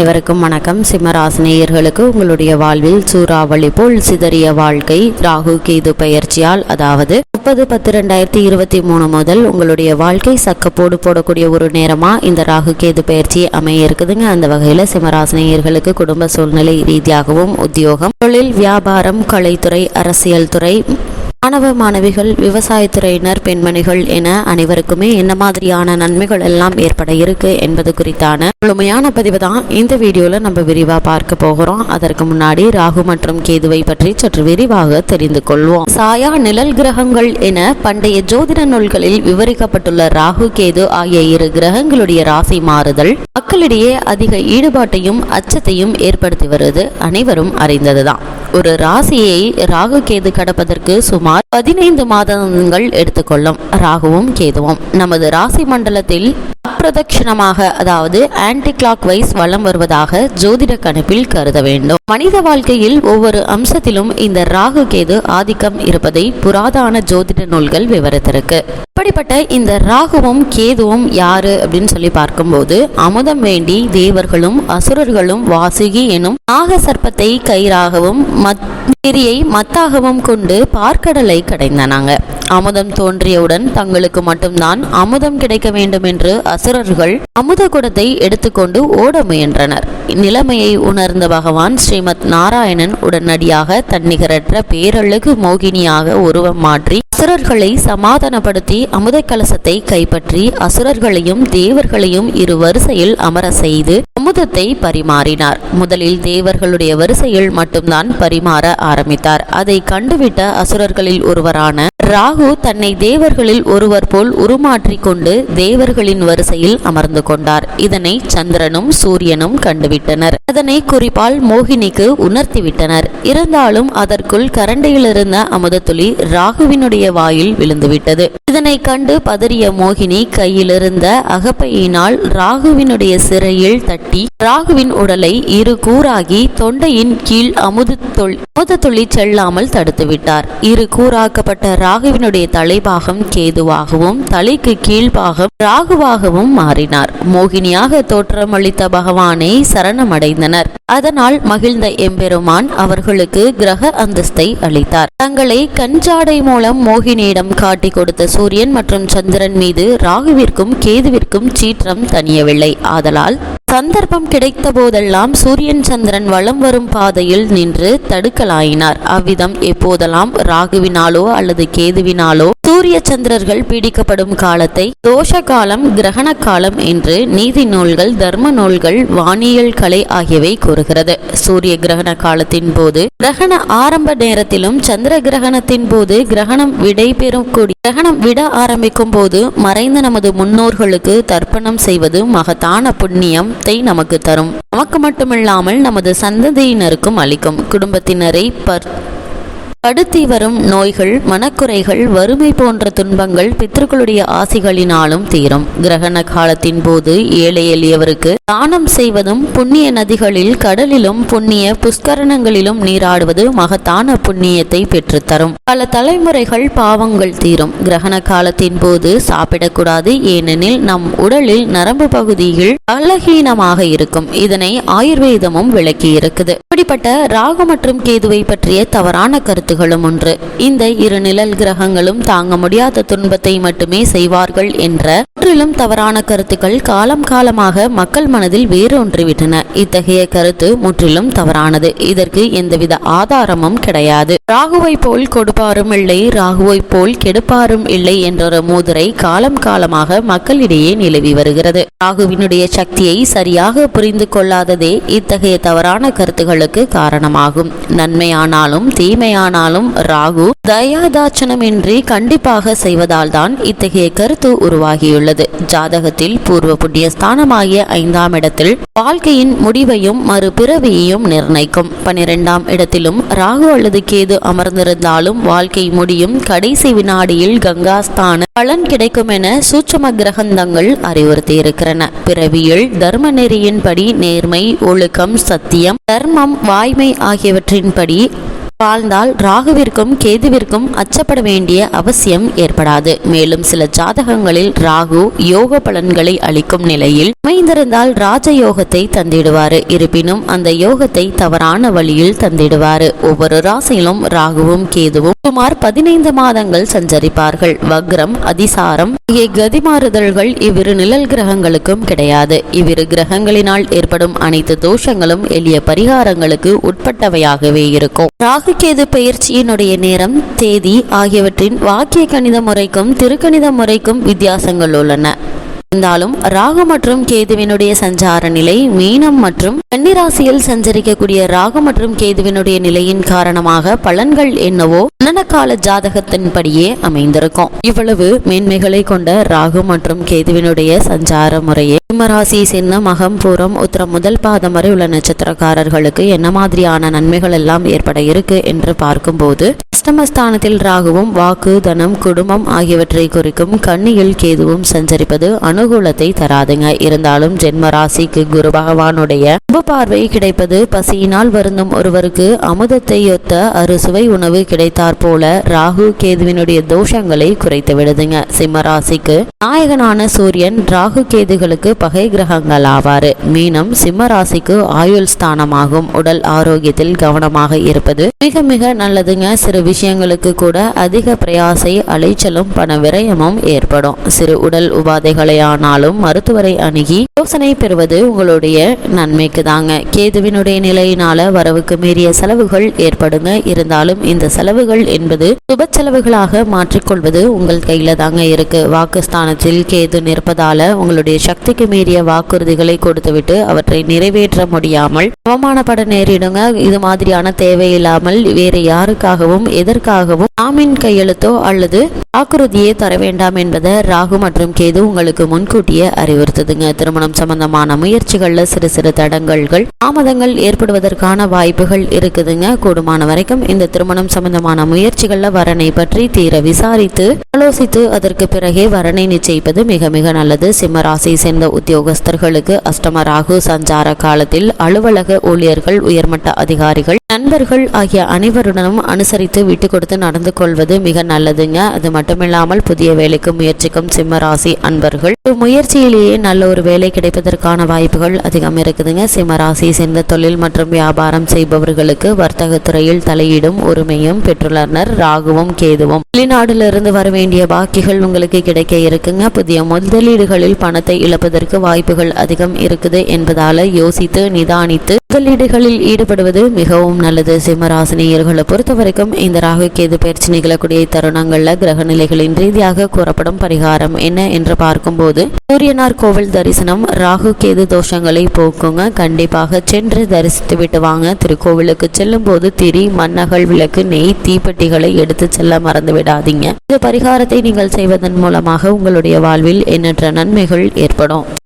அனைவருக்கும் வணக்கம். சிம்மராசினியர்களுக்கு உங்களுடைய வாழ்வில் சூறாவளி போல் சிதறிய வாழ்க்கை ராகு கேது பயிற்சியால் அதாவது முப்பது பத்து ரெண்டாயிரத்தி இருபத்தி மூணு முதல் உங்களுடைய வாழ்க்கை சக்கப்போடு போடக்கூடிய ஒரு நேரமா இந்த ராகு கேது பயிற்சி அமைய இருக்குதுங்க. அந்த வகையில சிம்மராசினியர்களுக்கு குடும்ப சூழ்நிலை ரீதியாகவும் உத்தியோகம் தொழில் வியாபாரம் கலைத்துறை அரசியல் துறை மாணவ மாணவிகள் விவசாயத்துறையினர் பெண்மணிகள் என அனைவருக்குமே என்ன மாதிரியான நன்மைகள் எல்லாம் ஏற்பட இருக்கு என்பது குறித்தான முழுமையான பதிவு தான் இந்த வீடியோல நம்ம விரிவா பார்க்க போகிறோம். அதற்கு முன்னாடி ராகு மற்றும் கேதுவை பற்றி சற்று விரிவாக தெரிந்து கொள்வோம். சாயா நிழல் கிரகங்கள் என பண்டைய ஜோதிட நூல்களில் விவரிக்கப்பட்டுள்ள ராகு கேது ஆகிய இரு கிரகங்களுடைய ராசி மாறுதல் மக்களிடையே அதிக ஈடுபாட்டையும் அச்சத்தையும் ஏற்படுத்தி வருவது அனைவரும் அறிந்ததுதான். ஒரு ராசியை ராகு கேது கடப்பதற்கு சுமார் பதினைந்து மாதங்கள் எடுத்துக்கொள்ளும். ராகுவும் கேதுவும். நமது ராசி மண்டலத்தில் அப்பிரதட்சிணமாக அதாவது ஆன்டி கிளாக் வைஸ் வளம் வருவதாக ஜோதிட கணிப்பில் கருத வேண்டும். மனித வாழ்க்கையில் ஒவ்வொரு அம்சத்திலும் இந்த ராகு கேது ஆதிக்கம் இருப்பதை புராதான ஜோதிட நூல்கள் விவரித்திருக்கு. இப்படிப்பட்ட இந்த ராகுவும் கேதுவும் யாரு அப்படின்னு சொல்லி பார்க்கும்போது அமுதம் வேண்டி தேவர்களும் அசுரர்களும் வாசுகி எனும் நாக சர்ப்பத்தை கயிறாகவும் மத்திரியை மத்தாகவும் கொண்டு பார்க்கடலை கடைந்தனாங்க. அமுதம் தோன்றியவுடன் தங்களுக்கு மட்டும்தான் அமுதம் கிடைக்க வேண்டும் என்று அசுர அசுரர்கள் அமுத குடத்தை எடுத்துக்கொண்டு ஓட முயன்றனர். நிலைமையை உணர்ந்த பகவான் ஸ்ரீமத் நாராயணன் உடனடியாக தன்னிகரற்ற பேரழகு மோகினியாக உருவம் மாற்றி அசுரர்களை சமாதானப்படுத்தி அமுத கலசத்தை கைப்பற்றி அசுரர்களையும் தேவர்களையும் இரு வரிசையில் அமர செய்து அமுதத்தை பரிமாறினார். முதலில் தேவர்களுடைய வரிசையில் மட்டும்தான் பரிமாற ஆரம்பித்தார். அதை கண்டுவிட்ட அசுரர்களில் ஒருவரான ராகு தன்னை தேவர்களில் ஒருவர் போல் உருமாற்றிக் கொண்டு தேவர்களின் வரிசையில் அமர்ந்து கொண்டார். இதனை சந்திரனும் சூரியனும் கண்டுவிட்டனர். அதனை குறிப்பால் மோகினிக்கு உணர்த்திவிட்டனர். இருந்தாலும் அதற்குள் கரண்டையிலிருந்த அமுதத்துளி ராகுவினுடைய வாயில் விழுந்துவிட்டது. இதனை கண்டு பதறிய மோகினி கையிலிருந்த அகப்பையினால் ராகுவினுடைய சிறையில் தட்டி ராகுவின் உடலை இரு கூறாகி தொண்டையின் கீழ் அமுது அமுதத்துளி செல்லாமல் தடுத்துவிட்டார் இரு கூறாக்கப்பட்ட ராகுவினுடைய தலைபாகம் கேதுவாகவும் தலைக்கு கீழ்பாகம் ராகுவாகவும் மாறினார். மோகினியாக தோற்றமளித்த பகவானை சரணமடைந்தனர். அதனால் மகிழ்ந்த எம்பெருமான் அவர்களுக்கு கிரக அந்தஸ்தை அளித்தார். தங்களை கஞ்சாடை மூலம் மோகினியிடம் காட்டி கொடுத்த சூரியன் மற்றும் சந்திரன் மீது ராகுவிற்கும் கேதுவிற்கும் சீற்றம் தணியவில்லை. ஆதலால் சந்தர்ப்பம் கிடைத்த போதெல்லாம் சூரியன் சந்திரன் வலம் வரும் பாதையில் நின்று தடுக்கலாயினார். அவ்விதம் எப்போதெல்லாம் ராகுவினாலோ அல்லது கேதுவினாலோ சூரிய சந்திரர்கள் பீடிக்கப்படும் காலத்தை தோஷ காலம் கிரகண காலம் என்று நீதி நூல்கள் தர்ம நூல்கள் வானியல் கலை ஆகியவை கூறுகிறது. சூரிய கிரகண காலத்தின் போது கிரகண ஆரம்ப நேரத்திலும் சந்திர கிரகணத்தின் போது கிரகணம் விடை பெறும் கூடிய கிரகணம் விட ஆரம்பிக்கும் போது மறைந்த நமது முன்னோர்களுக்கு தர்ப்பணம் செய்வது மகத்தான புண்ணியத்தை நமக்கு தரும். நமக்கு மட்டுமில்லாமல் நமது சந்ததியினருக்கும் அளிக்கும். குடும்பத்தினரை பர் அடுத்தி வரும் நோய்கள் மனக்குறைகள் வறுமை போன்ற துன்பங்கள் பித்தர்களுடைய ஆசிகளினாலும் தீரும். கிரகண காலத்தின் போது ஏழை எளியவருக்கு தானம் செய்வதும் புண்ணிய நதிகளில் கடலிலும் புண்ணிய புஷ்கரணங்களிலும் நீராடுவது மகத்தான புண்ணியத்தை பெற்றுத்தரும். பல தலைமுறைகள் பாவங்கள் தீரும். கிரகண காலத்தின் போது சாப்பிடக்கூடாது ஏனெனில் நம் உடலில் நரம்பு பகுதியில் பலகீனமாக இருக்கும். இதனை ஆயுர்வேதமும் விளக்கி இருக்குது இப்படிப்பட்ட ராகு மற்றும் கேதுவை பற்றிய தவறான கருத்து கருத்துகளும் ஒன்று. இந்த இரு நிழல் கிரகங்களும் தாங்க முடியாத துன்பத்தை மட்டுமே செய்வார்கள் என்ற முற்றிலும் தவறான கருத்துக்கள் காலம் காலமாக மக்கள் மனதில் வேரூன்றிவிட்டன. இத்தகைய கருத்து முற்றிலும் தவறானது. இதற்கு எந்தவித ஆதாரமும் கிடையாது. ராகுவை போல் கொடுப்பாரும் இல்லை ராகுவை போல் கெடுப்பாரும் இல்லை என்ற மூதுரை காலம் காலமாக மக்களிடையே நிலவி வருகிறது. ராகுவினுடைய சக்தியை சரியாக புரிந்து கொள்ளாததே இத்தகைய தவறான கருத்துகளுக்கு காரணமாகும். நன்மையானாலும் தீமையானாலும் ராகு தயாதாட்சணமின்றி கண்டிப்பாக செய்வதால் தான் இத்தகைய கருத்து உருவாகியுள்ளது. ஜாதகத்தில் பூர்வ புண்ணிய ஸ்தானமாகிய ஐந்தாம் இடத்தில் வாழ்க்கையின் முடிவையும் மறுபிறவியையும் நிர்ணயிக்கும். பனிரெண்டாம் இடத்திலும் ராகு அல்லது கேது அமர்ந்திருந்தாலும் வாழ்க்கை முடியும் கடைசி வினாடியில் கங்காஸ்தான பலன் கிடைக்கும் என சூட்சம கிரகந்தங்கள் அறிவுறுத்தியிருக்கிறன பிறவியில் தர்ம நெறியின்படி நேர்மை ஒழுக்கம் சத்தியம் தர்மம் வாய்மை ஆகியவற்றின்படி வாழ்ந்தால் ராகுவிற்கும் கேதுவிற்கும் அச்சப்பட வேண்டிய அவசியம் ஏற்படாது. மேலும் சில ஜாதகங்களில் ராகு யோக பலன்களை அளிக்கும் நிலையில் அமைந்திருந்தால் ராஜயோகத்தை தந்திடுவாரு. இருப்பினும் அந்த யோகத்தை தவறான வழியில் தந்திடுவாரு. ஒவ்வொரு ராசியிலும் ராகுவும் கேதுவும் சுமார் பதினைந்து மாதங்கள் சஞ்சரிப்பார்கள். வக்ரம் அதிசாரம் ஆகிய கதிமாறுதல்கள் இவ்விரு நிழல் கிரகங்களுக்கும் கிடையாது. இவ்விரு கிரகங்களினால் ஏற்படும் அனைத்து தோஷங்களும் எளிய பரிகாரங்களுக்கு உட்பட்டவையாகவே இருக்கும். ராகு கேது பயிற்சியினுடைய நேரம் தேதி ஆகியவற்றின் வாக்கிய கணித முறைக்கும் திருக்கணித முறைக்கும் வித்தியாசங்கள் உள்ளன. இருந்தாலும் ராகு மற்றும் கேதுவினுடைய சஞ்சார நிலை மீனம் மற்றும் கன்னிராசியில் சஞ்சரிக்கக்கூடிய ராகு மற்றும் கேதுவினுடைய நிலையின் காரணமாக பலன்கள் என்னவோ கால ஜாதகத்தின்படியே அமைந்திருக்கும். இவ்வளவு மேன்மைகளை கொண்ட ராகு மற்றும் கேதுவினுடைய சஞ்சார முறையே சிம்மராசி சின்ன மகம் பூரம் உத்தரம் முதல் பாதம் வரை உள்ள நட்சத்திரக்காரர்களுக்கு என்ன மாதிரியான நன்மைகள் எல்லாம் ஏற்பட இருக்கு என்று பார்க்கும்போது அஷ்டமஸ்தானத்தில் ராகுவும் வாக்கு தனம் குடும்பம் ஆகியவற்றை குறிக்கும் கண்ணியில் கேதுவும் சஞ்சரிப்பது அனுகூலத்தை தராதுங்க. இருந்தாலும் ஜென்ம ராசிக்கு குரு பகவானுடைய பார்வை கிடைப்பது பசியினால் வருந்தும் ஒருவருக்கு அமுதத்தை ஒத்த அறுசுவை உணவு கிடைத்தாற் போல ராகு கேதுவினுடைய தோஷங்களை குறைத்து விடுதுங்க சிம்ம ராசிக்கு நாயகனான சூரியன் ராகு கேதுகளுக்கு பகை கிரகங்கள் ஆவார் மீனம் சிம்ம ராசிக்கு ஆயுள் ஸ்தானமாகும். உடல் ஆரோக்கியத்தில் கவனமாக இருப்பது மிக மிக நல்லதுங்க. சிறு விஷயங்களுக்கு கூட அதிக பிரயாசை அலைச்சலும் பண விரயமும் ஏற்படும். சிறு உடல் உபாதைகளை ஆனாலும் மருத்துவரை அணுகி யோசனை பெறுவது உங்களுடைய நன்மைக்கு தாங்க கேதுவினுடைய நிலையினால வரவுக்கு மீறிய செலவுகள் ஏற்படுங்க. இருந்தாலும் இந்த செலவுகள் என்பது சுப செலவுகளாக மாற்றிக்கொள்வது உங்கள் கையில தாங்க இருக்கு. வாக்குஸ்தானத்தில் கேது நிற்பதால உங்களுடைய சக்திக்கு மீறிய வாக்குறுதிகளை கொடுத்துவிட்டு அவற்றை நிறைவேற்ற முடியாமல் அவமானப்பட நேரிடுங்க. இது மாதிரியான தேவையில்லாமல் வேறு யாருக்காகவும் எதற்காகவும் ஆமின் கையெழுத்தோ அல்லது வாக்குறுதியே தர வேண்டாம் என்பதை ராகு மற்றும் கேது உங்களுக்கு முன்கூட்டியே அறிவுறுத்துதுங்க. திருமணம் சம்பந்தமான முயற்சிகள்ல சிறு சிறு தடங்கல்கள் தாமதங்கள் ஏற்படுவதற்கான வாய்ப்புகள் இருக்குதுங்க. கூடுமான வரைக்கும் இந்த திருமணம் சம்பந்தமான முயற்சிகள்ல வரனை பற்றி தீர விசாரித்து ஆலோசித்து அதற்கு பிறகே வரனை நிச்சயிப்பது மிக மிக நல்லது. சிம்ம சேர்ந்த உத்தியோகஸ்தர்களுக்கு அஷ்டம ராகு சஞ்சார காலத்தில் அலுவலக ஊழியர்கள் உயர்மட்ட அதிகாரிகள் நண்பர்கள் ஆகிய அனைவருடனும் அனுசரித்து விட்டு கொடுத்து நடந்து கொள்வது மிக நல்லதுங்க. அது மட்டுமில்லாமல் புதிய வேலைக்கு முயற்சிக்கும் சிம்ம ராசி அன்பர்கள். முயற்சியிலேயே நல்ல ஒரு வேலை கிடைப்பதற்கான வாய்ப்புகள் அதிகம் இருக்குதுங்க. சிம்ம ராசி சேர்ந்த தொழில் மற்றும் வியாபாரம் செய்பவர்களுக்கு வர்த்தக துறையில் தலையிடும் உரிமையும் பெற்றுள்ளனர். ராகுவும் கேதுவும். வெளிநாட்டிலிருந்து வர வேண்டிய பாக்கிகள் உங்களுக்கு கிடைக்க இருக்குங்க. புதிய முதலீடுகளில் பணத்தை இழப்பதற்கு வாய்ப்புகள் அதிகம் இருக்குது என்பதால் யோசித்து நிதானித்து முதலீடுகளில் ஈடுபடுவது மிகவும் நல்லது. சிம்மராசினியர்களை பொறுத்த வரைக்கும் இந்த ராகு கேது பயிற்சி நிகழக்கூடிய தருணங்கள்ல கிரக நிலைகளின் ரீதியாக கூறப்படும் பரிகாரம் என்ன என்று பார்க்கும்போது சூரியனார் கோவில் தரிசனம் ராகு கேது தோஷங்களை போக்குங்க. கண்டிப்பாக சென்று தரிசித்து விட்டு வாங்க. திருக்கோவிலுக்கு செல்லும் போது திரி மன்னகள் விளக்கு நெய் தீப்பெட்டிகளை எடுத்து செல்ல மறந்து விடாதீங்க. இந்த பரிகாரத்தை நீங்கள் செய்வதன் மூலமாக உங்களுடைய வாழ்வில் எண்ணற்ற நன்மைகள் ஏற்படும்.